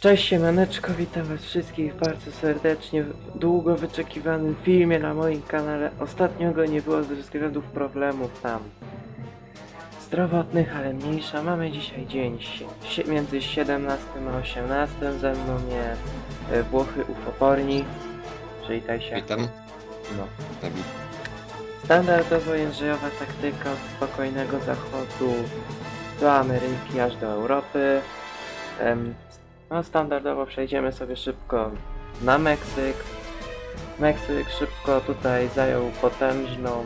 Cześć siemaneczko, witam was wszystkich bardzo serdecznie w długo wyczekiwanym filmie na moim kanale. Ostatnio go nie było ze względów problemów tam zdrowotnych, ale mniejsza. Mamy dzisiaj dzień między 17 a 18. Ze mną jest e, Włochy Ufoporni, czyli się. Witam. No. Dawid. Standardowo językowa taktyka od spokojnego zachodu do Ameryki aż do Europy. No standardowo przejdziemy sobie szybko na Meksyk. Meksyk szybko tutaj zajął potężną,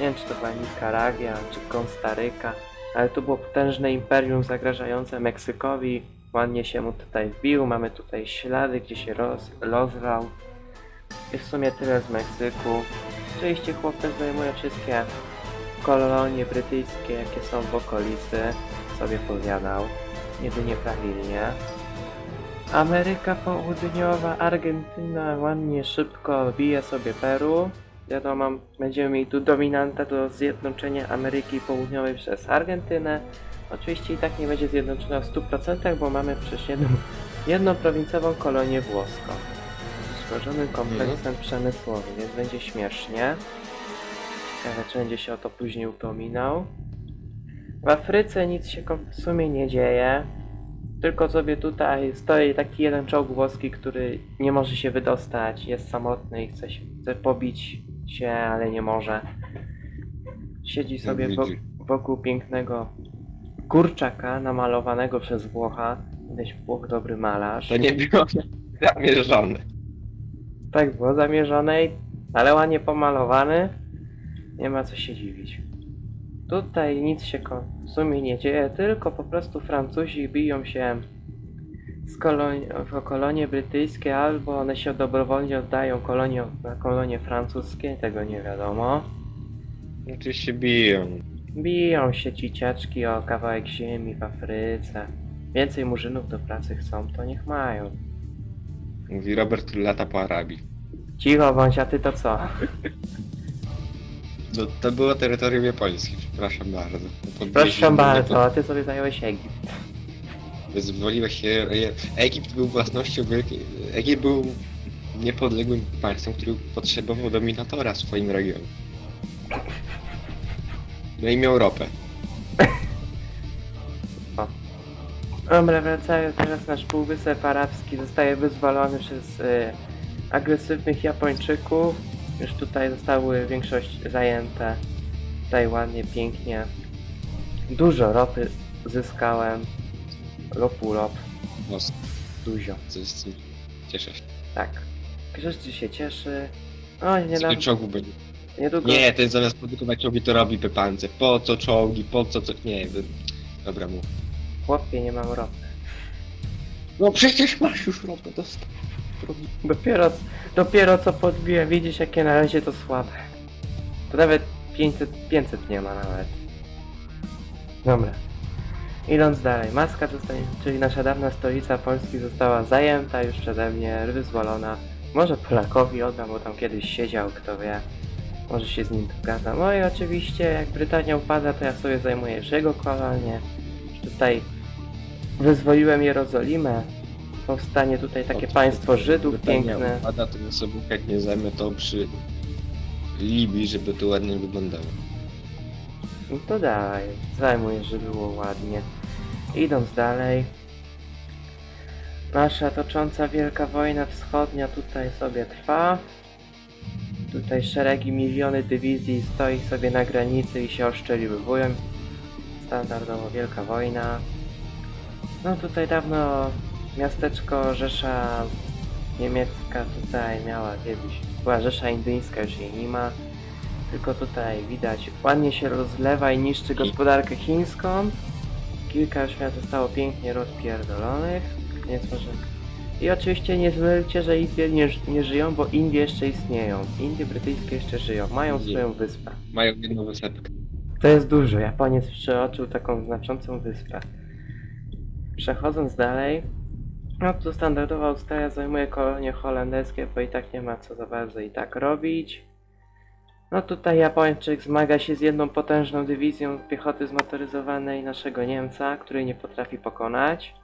nie wiem czy to była Nikaragua czy Konstaryka, ale to było potężne imperium zagrażające Meksykowi. Ładnie się mu tutaj wbił, mamy tutaj ślady, gdzie się roz, rozlał. I w sumie tyle z Meksyku. Oczywiście chłopcy zajmuje wszystkie kolonie brytyjskie, jakie są w okolicy, sobie powiadał, jedynie prawilnie. Ameryka Południowa, Argentyna ładnie szybko bije sobie Peru. Wiadomo, będziemy mieli tu dominanta do zjednoczenia Ameryki Południowej przez Argentynę. Oczywiście i tak nie będzie zjednoczona w 100%, bo mamy przecież jedną, prowincjową kolonię włoską. Z złożonym kompleksem przemysłowym, więc będzie śmiesznie. Ciekawe, czy będzie się o to później upominał. W Afryce nic się w sumie nie dzieje. Tylko sobie tutaj stoi taki jeden czołg włoski, który nie może się wydostać, jest samotny i chce, się, chce pobić się, ale nie może. Siedzi sobie wokół pięknego kurczaka namalowanego przez Włocha. Widać Włoch dobry malarz. To nie było zamierzone. Tak było zamierzone, ale ładnie pomalowany. Nie ma co się dziwić. Tutaj nic się w sumie nie dzieje, tylko po prostu Francuzi biją się z koloni- w kolonie brytyjskie, albo one się dobrowolnie oddają kolonie na kolonie francuskie, tego nie wiadomo. Oczywiście biją. Biją się ciciaczki o kawałek ziemi w Afryce. Więcej murzynów do pracy chcą, to niech mają. Mówi Robert, lata po Arabii. Cicho bądź, a ty to co? To, to było terytorium japońskie, przepraszam bardzo. Podwieźli Proszę mnie bardzo, a ty sobie zająłeś Egipt. Wyzwoliłeś się... je- Egipt był własnością wielkiej... Egipt był niepodległym państwem, który potrzebował dominatora w swoim regionie. No i miał ropę. Dobra, wracając teraz nasz półwysep arabski zostaje wyzwolony przez y, agresywnych Japończyków. Już tutaj zostały większość zajęte. Tutaj ładnie, pięknie. Dużo ropy zyskałem. Lopu lop, No, dużo. jest... Cieszę się. Tak. Każdy się cieszy. O, nie Co dam, czołgu będzie? niedługo. Nie, ten zamiast produkować czołgi, to robi pepance. Po co czołgi, po co co... Nie, wy- dobra mów. Chłopie, nie mam ropy. No przecież masz już ropę dostać. Dopiero, dopiero co podbiłem, widzisz jakie na razie to słabe. To nawet 500, 500 nie ma nawet. Dobra. Idąc dalej, Maska zostanie, czyli nasza dawna stolica Polski została zajęta już przeze mnie, wyzwolona. Może Polakowi oddam, bo tam kiedyś siedział, kto wie. Może się z nim dogadam. No i oczywiście jak Brytania upada, to ja sobie zajmuję już jego kolonie. Już tutaj wyzwoliłem Jerozolimę. Powstanie tutaj takie państwo Żydów Brytania piękne. Upada, sobie chętnie zajmę to przy Libii, żeby to ładnie wyglądało. No to daj, zajmuję, żeby było ładnie. Idąc dalej. Nasza tocząca wielka wojna wschodnia tutaj sobie trwa. Tutaj szeregi, miliony dywizji stoi sobie na granicy i się oszczeliwują. Standardowo wielka wojna. No tutaj dawno miasteczko Rzesza niemiecka tutaj miała kiedyś. Była Rzesza Indyjska, już jej nie ma. Tylko tutaj widać, ładnie się rozlewa i niszczy gospodarkę chińską. Kilka już miast zostało pięknie rozpierdolonych. Więc może... I oczywiście nie zmylcie, że Indie nie, nie żyją, bo Indie jeszcze istnieją. Indie brytyjskie jeszcze żyją, mają swoją wyspę. Mają jedną wysepkę. To jest dużo, Japoniec przeoczył taką znaczącą wyspę. Przechodząc dalej, no to standardowa Australia zajmuje kolonie holenderskie, bo i tak nie ma co za bardzo i tak robić. No tutaj Japończyk zmaga się z jedną potężną dywizją piechoty zmotoryzowanej naszego Niemca, której nie potrafi pokonać.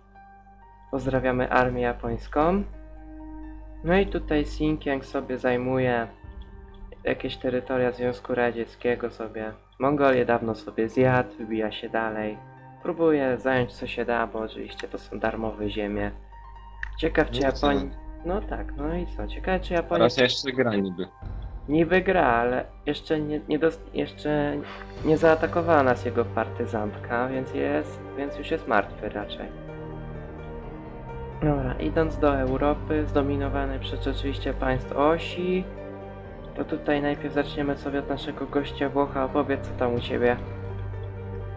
Pozdrawiamy armię japońską. No i tutaj Xinjiang sobie zajmuje jakieś terytoria Związku Radzieckiego sobie. Mongolię dawno sobie zjadł, wybija się dalej. Próbuje zająć co się da, bo oczywiście to są darmowe ziemie. Ciekaw czy No co? Japonia... No tak, no i co? Ciekawe czy Japonia Teraz jeszcze gra niby. niby gra, ale jeszcze nie, nie, dost... jeszcze nie zaatakowała nas jego partyzantka, więc jest, więc już jest martwy raczej. Dobra, idąc do Europy, zdominowanej przez oczywiście państw osi, to tutaj najpierw zaczniemy sobie od naszego gościa Włocha. Opowiedz co tam u ciebie.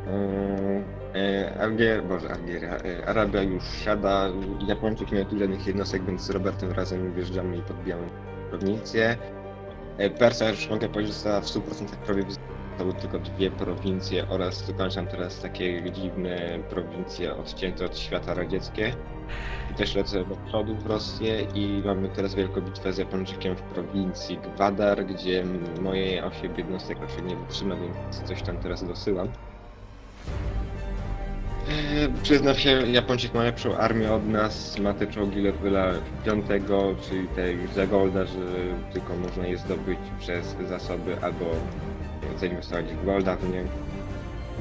E, e, Algier, boże Algieria, e, Arabia już siada, Japończyk nie ma tu żadnych jednostek, więc z Robertem razem wjeżdżamy i podbijamy prowincję. E, Persja już mogę powiedzieć, została w 100% prawie zostały tylko dwie prowincje oraz dokończam teraz takie dziwne prowincje odcięte od świata radzieckie. I też lecę do przodu w Rosję i mamy teraz wielką bitwę z Japończykiem w prowincji Gwadar, gdzie moje 8 jednostek raczej nie wytrzyma, więc coś tam teraz dosyłam. Eee, Przyznam się, Japończyk ma lepszą armię od nas, ma te czołgi levela 5, czyli te już za golda, że tylko można je zdobyć przez zasoby albo zainwestować w golda w nie.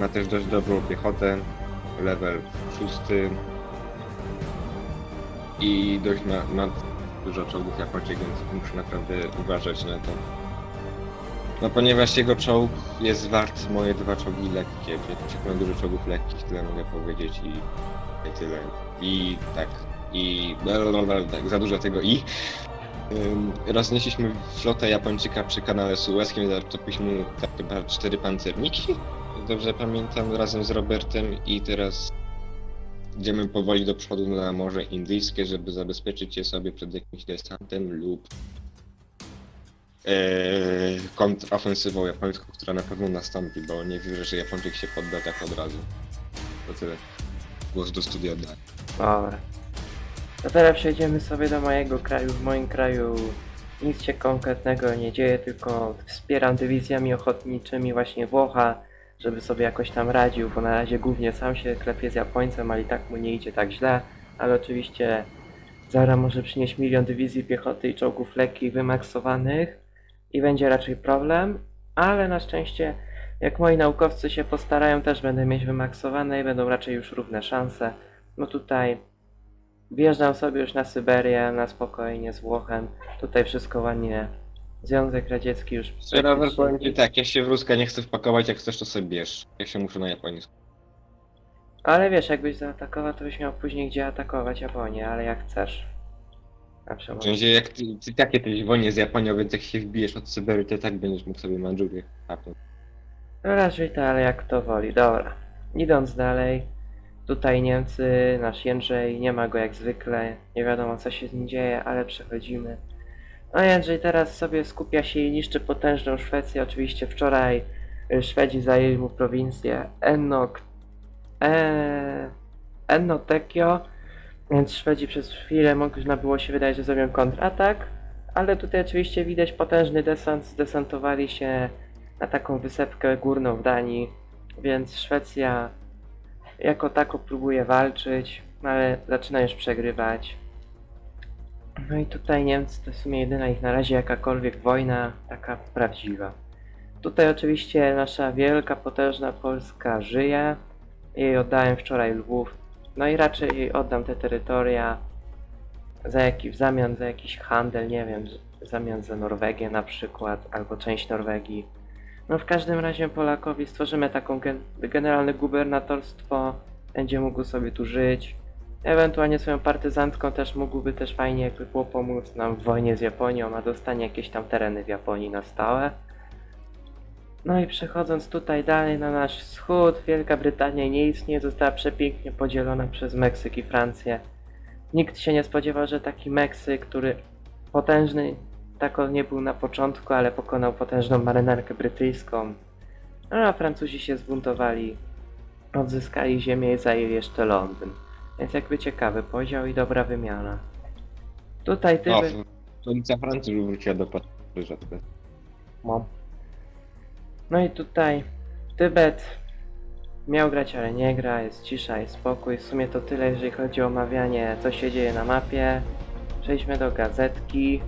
Ma też dość dobrą piechotę, level 6 i dość ma, ma dużo czołgów Japończyk, więc muszę naprawdę uważać na to. No ponieważ jego czołg jest wart moje dwa czołgi lekkie, ma dużo czołgów lekkich, tyle mogę powiedzieć i, i tyle. I tak, i tak, za dużo tego i. Ym, Roznieśliśmy flotę Japończyka przy kanale Suezkim, zatopiliśmy tak chyba cztery pancerniki, dobrze pamiętam, razem z Robertem i teraz idziemy powoli do przodu na Morze Indyjskie, żeby zabezpieczyć je sobie przed jakimś desantem lub kontrofensywą japońską, która na pewno nastąpi, bo nie wierzę, że Japończyk się podda tak od razu. To tyle. Głos do studia oddaję. Dobra. To teraz przejdziemy sobie do mojego kraju. W moim kraju nic się konkretnego nie dzieje, tylko wspieram dywizjami ochotniczymi właśnie Włocha, żeby sobie jakoś tam radził, bo na razie głównie sam się klepie z Japońcem, ale i tak mu nie idzie tak źle. Ale oczywiście Zara może przynieść milion dywizji piechoty i czołgów lekkich wymaksowanych i będzie raczej problem, ale na szczęście jak moi naukowcy się postarają, też będę mieć wymaksowane i będą raczej już równe szanse. No tutaj wjeżdżam sobie już na Syberię, na spokojnie z Włochem. Tutaj wszystko ładnie. Związek Radziecki już Robert, powiem ci tak, ja się w Ruska nie chcę wpakować, jak chcesz to sobie bierz. Ja się muszę na japońsku. Ale wiesz, jakbyś zaatakował, to byś miał później gdzie atakować Japonię, ale jak chcesz. Zawsze W sensie, jak ty, ty tak jesteś w wojnie z Japonią, więc jak się wbijesz od Syberii, to tak będziesz mógł sobie Mandżurię hapnąć. No raczej to, ale jak to woli. Dobra. Idąc dalej. Tutaj Niemcy, nasz Jędrzej, nie ma go jak zwykle. Nie wiadomo co się z nim dzieje, ale przechodzimy. No Jędrzej teraz sobie skupia się i niszczy potężną Szwecję. Oczywiście wczoraj y, Szwedzi zajęli mu prowincję Ennok... E... Ennotekio. Więc Szwedzi przez chwilę można było się wydać, że zrobią kontratak. Ale tutaj oczywiście widać potężny desant. Zdesantowali się na taką wysepkę górną w Danii, więc Szwecja jako tako próbuje walczyć, ale zaczyna już przegrywać. No i tutaj Niemcy to w sumie jedyna ich na razie jakakolwiek wojna, taka prawdziwa. Tutaj oczywiście nasza wielka, potężna Polska żyje. Jej oddałem wczoraj Lwów. No i raczej oddam te terytoria za jaki, w zamian za jakiś handel, nie wiem, w zamian za Norwegię na przykład, albo część Norwegii. No w każdym razie Polakowi stworzymy taką gen generalne gubernatorstwo, będzie mógł sobie tu żyć. Ewentualnie swoją partyzantką też mógłby też fajnie jakby było pomóc nam w wojnie z Japonią, a dostanie jakieś tam tereny w Japonii na stałe. No i przechodząc tutaj dalej na nasz wschód, Wielka Brytania nie istnieje, została przepięknie podzielona przez Meksyk i Francję. Nikt się nie spodziewał, że taki Meksyk, który potężny tak on nie był na początku, ale pokonał potężną marynarkę brytyjską. No a Francuzi się zbuntowali, odzyskali ziemię i zajęli jeszcze Londyn. Więc jakby ciekawy podział i dobra wymiana. Tutaj ty... O, by- stolica Francji wróciła do Paryża. Mam. No i tutaj Tybet miał grać, ale nie gra, jest cisza, jest spokój. W sumie to tyle, jeżeli chodzi o omawianie, co się dzieje na mapie. Przejdźmy do gazetki.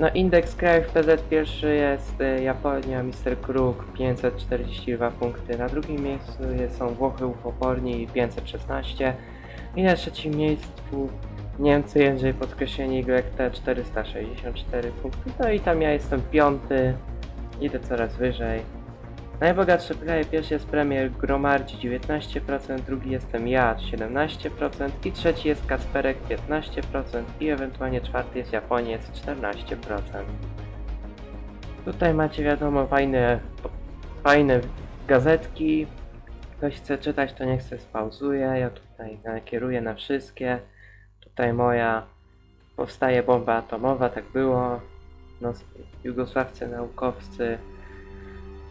No, indeks krajów PZ pierwszy jest y, Japonia, Mr. Kruk, 542 punkty. Na drugim miejscu są Włochy, Upoporni, 516. I na trzecim miejscu Niemcy, Jędrzej Podkreślenie YT, 464 punkty. No i tam ja jestem piąty. Idę coraz wyżej. Najbogatszy player pierwszy jest premier Gromardzi 19%, drugi jestem ja 17% i trzeci jest Kasperek 15% i ewentualnie czwarty jest Japoniec 14%. Tutaj macie wiadomo fajne, fajne gazetki. Ktoś chce czytać to niech se spauzuje, ja tutaj nakieruję na wszystkie. Tutaj moja powstaje bomba atomowa, tak było. No, jugosławcy naukowcy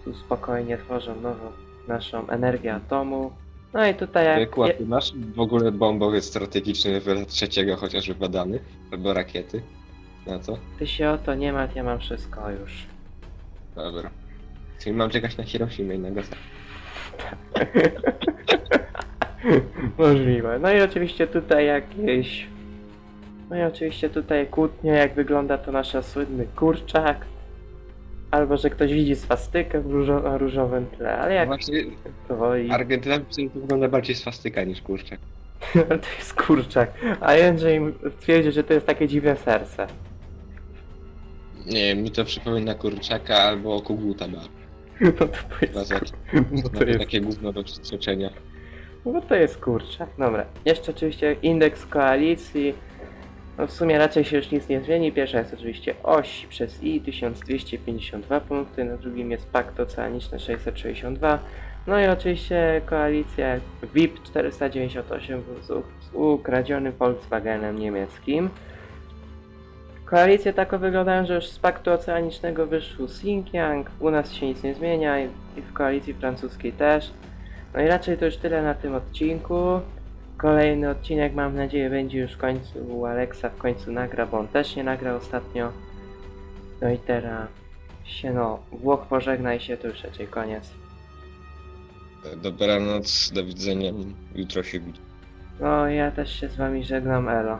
tu spokojnie tworzą nową naszą energię atomu. No i tutaj jak... Wykład masz w ogóle bombowy strategiczny level trzeciego chociażby badany? Albo rakiety? Na co? Ty się o to nie martw, ja mam wszystko już. Dobra. Czyli mam czekać na Hiroshima i Nagasaki. Możliwe. No i oczywiście tutaj jakieś... No i oczywiście tutaj kłótnie, jak wygląda to nasz słynny kurczak. Albo, że ktoś widzi swastykę w różo na różowym tle, ale jak Właśnie to woli... Argentyna to wygląda bardziej swastyka niż kurczak. to jest kurczak. A Jędrzej twierdzi, że to jest takie dziwne serce. Nie mi to przypomina kurczaka albo koguta ma. No to jest, no to jest takie gówno do przestrzeczenia. No to jest kurczak. Dobra. Jeszcze oczywiście indeks koalicji. No w sumie raczej się już nic nie zmieni. Pierwsza jest oczywiście oś przez i 1252 punkty, na drugim jest pakt oceaniczny 662. No i oczywiście koalicja VIP 498 z, ukradzionym Volkswagenem niemieckim. Koalicje tak wyglądają, że już z paktu oceanicznego wyszł Xinjiang, u nas się nic nie zmienia i w koalicji francuskiej też. No i raczej to już tyle na tym odcinku. Kolejny odcinek mam nadzieję będzie już w końcu u Alexa w końcu nagra, bo on też nie nagrał ostatnio. No i teraz się no, Włoch pożegnaj się, to już raczej koniec. Dobranoc, do widzenia. Jutro się widzimy. No ja też się z wami żegnam, elo.